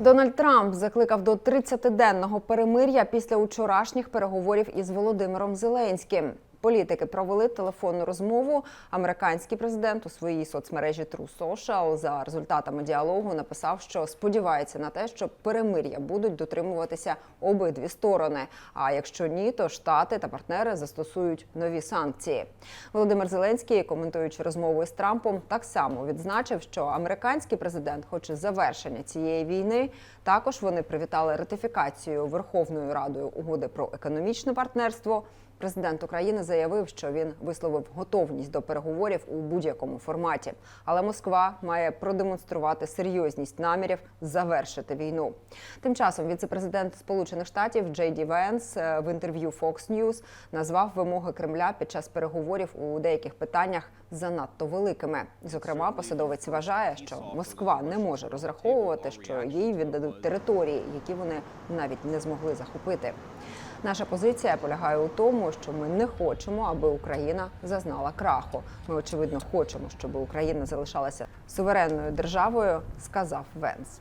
Дональд Трамп закликав до 30-денного перемир'я після учорашніх переговорів із Володимиром Зеленським. Політики провели телефонну розмову. Американський президент у своїй соцмережі True Social за результатами діалогу написав, що сподівається на те, що перемир'я будуть дотримуватися обидві сторони. А якщо ні, то штати та партнери застосують нові санкції. Володимир Зеленський, коментуючи розмову із Трампом, так само відзначив, що американський президент хоче завершення цієї війни. Також вони привітали ратифікацію Верховною Радою угоди про економічне партнерство. Президент України заявив, що він висловив готовність до переговорів у будь-якому форматі, але Москва має продемонструвати серйозність намірів завершити війну. Тим часом віцепрезидент Сполучених Штатів Джей Ді Венс е, в інтерв'ю Fox News назвав вимоги Кремля під час переговорів у деяких питаннях занадто великими. Зокрема, посадовець вважає, що Москва не може розраховувати, що їй віддадуть території, які вони навіть не змогли захопити. Наша позиція полягає у тому, що ми не хочемо, аби Україна зазнала краху. Ми очевидно хочемо, щоб Україна залишалася суверенною державою, сказав Венс.